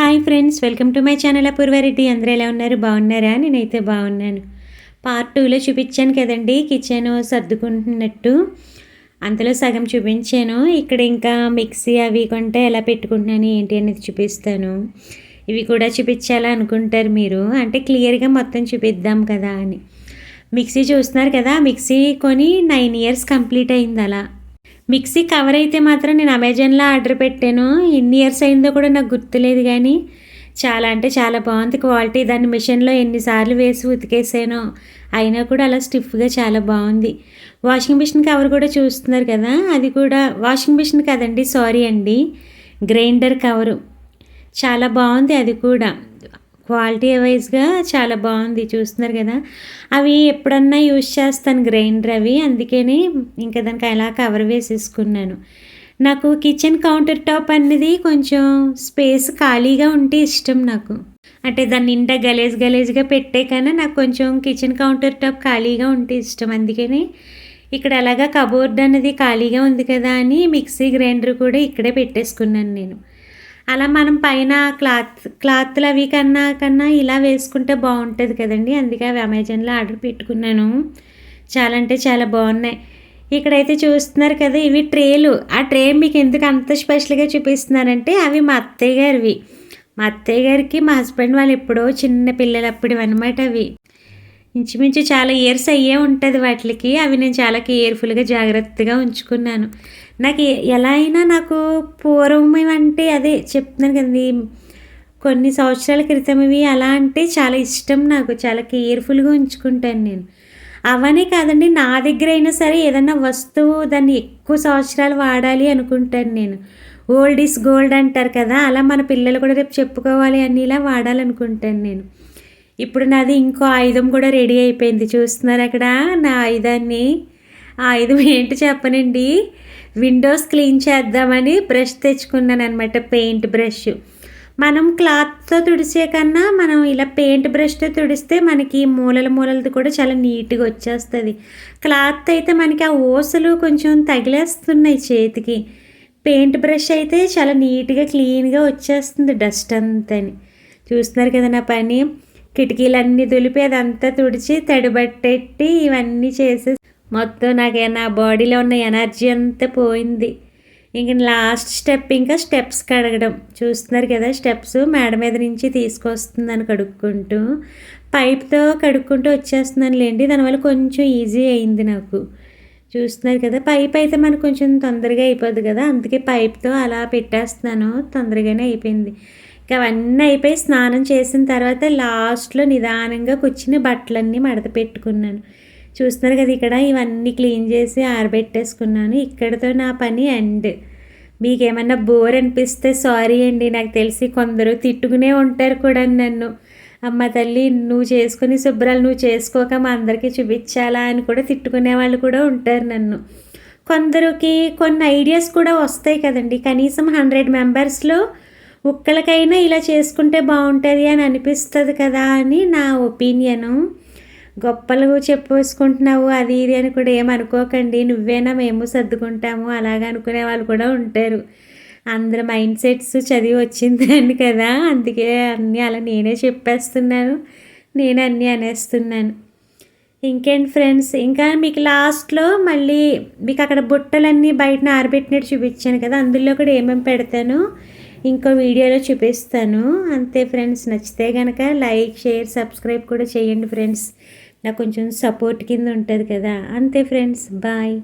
Hi friends welcome to my channel Apoorva Reddy అందరూ ఎలా ఉన్నారు? బాగున్నారా? నేనైతే బాగున్నాను. పార్ట్ టూలో చూపించాను కదండి కిచెన్ సర్దుకుంటున్నట్టు. అంతలో సగం చూపించాను. ఇక్కడ ఇంకా మిక్సీ అవి కొంటే ఎలా పెట్టుకుంటున్నాను ఏంటి అనేది చూపిస్తాను. ఇవి కూడా చూపించాలా అనుకుంటారు మీరు? అంటే క్లియర్గా మొత్తం చూపిద్దాం కదా అని. మిక్సీ చూస్తున్నారు కదా మిక్సీ కొని నైన్ ఇయర్స్ కంప్లీట్ అయింది అలా. మిక్సీ కవర్ అయితే మాత్రం నేను అమెజాన్లో ఆర్డర్ పెట్టాను. ఎన్ని ఇయర్స్ అయిందో కూడా నాకు గుర్తులేదు కానీ చాలా అంటే చాలా బాగుంది క్వాలిటీ. దాన్ని మిషన్లో ఎన్నిసార్లు వేసి ఉతికేసానో. అయినా కూడా అలా స్టిఫ్గా చాలా బాగుంది. వాషింగ్ మిషన్ కవర్ కూడా చూస్తున్నారు కదా అది కూడా వాషింగ్ మిషన్ కదండి సారీ అండి గ్రైండర్ కవరు. చాలా బాగుంది అది కూడా. క్వాలిటీ వైజ్గా చాలా బాగుంది చూస్తున్నారు కదా. అవి ఎప్పుడన్నా యూజ్ చేస్తాను గ్రైండర్ అవి అందుకని ఇంకా దానికి అలా కవర్ వేసేసుకున్నాను. నాకు కిచెన్ కౌంటర్ టాప్ అనేది కొంచెం స్పేస్ ఖాళీగా ఉంటే ఇష్టం నాకు. అంటే దాన్ని నిండా గలేజ్ గలేజ్గా పెట్టే కన్నా నాకు కొంచెం కిచెన్ కౌంటర్ టాప్ ఖాళీగా ఉంటే ఇష్టం. అందుకని ఇక్కడ అలాగా కబోర్డ్ అనేది ఖాళీగా ఉంది కదా అని మిక్సీ గ్రైండర్ కూడా ఇక్కడే పెట్టేసుకున్నాను నేను. అలా మనం పైన క్లాత్ క్లాత్లు అవి కన్నా కన్నా ఇలా వేసుకుంటే బాగుంటుంది కదండి. అందుకే అవి అమెజాన్లో ఆర్డర్ పెట్టుకున్నాను. చాలా అంటే చాలా బాగున్నాయి. ఇక్కడైతే చూస్తున్నారు కదా ఇవి ట్రేలు. ఆ ట్రే మీకు ఎందుకు అంత స్పెషల్గా చూపిస్తున్నారంటే అవి మా అత్తయ్య గారివి. మా అత్తయ్య గారికి మా హస్బెండ్ వాళ్ళు ఎప్పుడో చిన్న పిల్లలప్పుడు అనమాట అవి. ఇంచుమించు చాలా ఇయర్స్ అయ్యే ఉంటుంది వాటికి. అవి నేను చాలా కేర్ఫుల్గా జాగ్రత్తగా ఉంచుకున్నాను. నాకు ఎలా అయినా నాకు పూర్వం అంటే అదే చెప్తున్నాను కదండి. కొన్ని సంవత్సరాల క్రితం ఇవి అలా అంటే చాలా ఇష్టం నాకు. చాలా కేర్ఫుల్గా ఉంచుకుంటాను నేను. అవనే కాదండి నా దగ్గర అయినా సరే ఏదన్నా వస్తువు దాన్ని ఎక్కువ సంవత్సరాలు వాడాలి అనుకుంటాను నేను. ఓల్డ్ ఈస్ గోల్డ్ అంటారు కదా అలా మన పిల్లలు కూడా రేపు చెప్పుకోవాలి అని ఇలా వాడాలనుకుంటాను నేను. ఇప్పుడు నాది ఇంకో ఆయుధం కూడా రెడీ అయిపోయింది. చూస్తున్నారు అక్కడ? నా ఆయుధాన్ని. ఆ ఆయుధం ఏంటి చెప్పనండి? విండోస్ క్లీన్ చేద్దామని బ్రష్ తెచ్చుకున్నాను అనమాట పెయింట్ బ్రష్. మనం క్లాత్తో తుడిసే కన్నా మనం ఇలా పెయింట్ బ్రష్తో తుడిస్తే మనకి మూలల మూలలది కూడా చాలా నీట్గా వచ్చేస్తుంది. క్లాత్ అయితే మనకి ఆ ఓసలు కొంచెం తగిలేస్తున్నాయి చేతికి. పెయింట్ బ్రష్ అయితే చాలా నీట్గా క్లీన్గా వచ్చేస్తుంది డస్ట్ అంతని చూస్తున్నారు కదా నా పని? కిటికీలన్నీ దులిపి అదంతా తుడిచి తడిబట్టెట్టి ఇవన్నీ చేసి మొత్తం నాకు నా బాడీలో ఉన్న ఎనర్జీ అంతా పోయింది. ఇంక లాస్ట్ స్టెప్ ఇంకా స్టెప్స్ కడగడం. చూస్తున్నారు కదా స్టెప్స్ మేడ మీద నుంచి తీసుకొస్తుందని కడుక్కుంటూ పైప్తో కడుక్కుంటూ వచ్చేస్తున్నాను లేండి దానివల్ల కొంచెం ఈజీ అయింది నాకు. చూస్తున్నారు కదా పైప్ అయితే మనకు కొంచెం తొందరగా అయిపోద్ది కదా. అందుకే పైప్తో అలా పెట్టేస్తున్నాను తొందరగానే అయిపోయింది. అవన్నీ అయిపోయి స్నానం చేసిన తర్వాత లాస్ట్లో నిదానంగా కూర్చుని బట్టలన్నీ మడత పెట్టుకున్నాను. చూస్తున్నారు కదా ఇక్కడ ఇవన్నీ క్లీన్ చేసి ఆరబెట్టేసుకున్నాను. ఇక్కడతో నా పని ఎండ్. మీకు ఏమన్నా బోర్ అనిపిస్తే సారీ అండి. నాకు తెలిసి కొందరు తిట్టుకునే ఉంటారు కూడా నన్ను. అమ్మ తల్లి నువ్వు చేసుకుని శుభ్రాలు నువ్వు చేసుకోక మా అందరికీ చూపించాలా అని కూడా తిట్టుకునే వాళ్ళు కూడా ఉంటారు నన్ను. కొందరికి కొన్ని ఐడియాస్ కూడా వస్తాయి కదండి. కనీసం హండ్రెడ్ మెంబర్స్లో కుక్కలకైనా ఇలా చేసుకుంటే బాగుంటుంది అని అనిపిస్తుంది కదా అని నా ఒపీనియను. గొప్పలు చెప్పేసుకుంటున్నావు అది ఇది అని కూడా ఏమనుకోకండి నువ్వేనా మేము సర్దుకుంటాము అలాగ అనుకునే వాళ్ళు కూడా ఉంటారు. అందరి మైండ్ సెట్స్ చదివి వచ్చిందని కదా. అందుకే అన్నీ అలా నేనే చెప్పేస్తున్నాను నేను అన్నీ అనేస్తున్నాను. ఇంకేంటి ఫ్రెండ్స్ ఇంకా మీకు లాస్ట్లో మళ్ళీ మీకు అక్కడ బుట్టలన్నీ బయట ఆరబెట్టినట్టు చూపించాను కదా అందులో కూడా ఏమేమి పెడతాను? ఇంకో వీడియోలో చూపిస్తాను. అంతే ఫ్రెండ్స్ నచ్చితే కనుక లైక్ షేర్ సబ్స్క్రైబ్ కూడా చేయండి ఫ్రెండ్స్. నాకు కొంచెం సపోర్ట్ కింద ఉంటుంది కదా. అంతే ఫ్రెండ్స్ బాయ్.